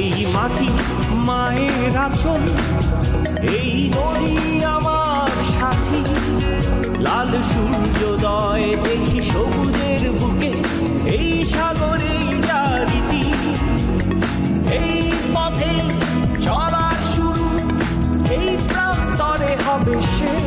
এই মাটি মায়ের এই নদী আমার সাথী। লাল সূর্যোদয় দেখি সবুজের বুকে, এই সাগরে এই পথে চলার শুরু, এই প্রান্তরে হবে সে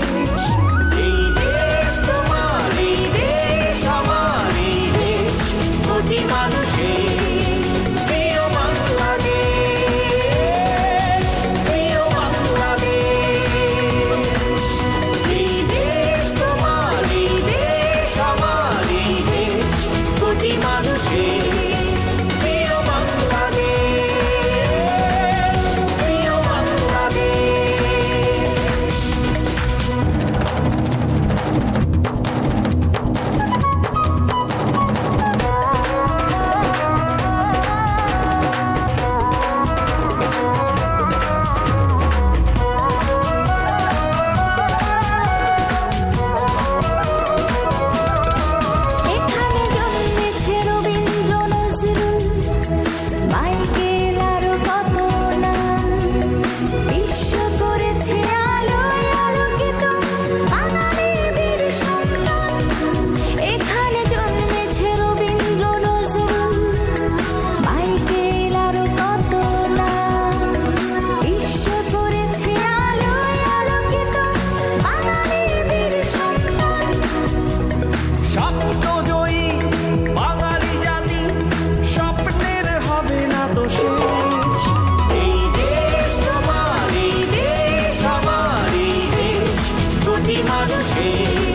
my machine.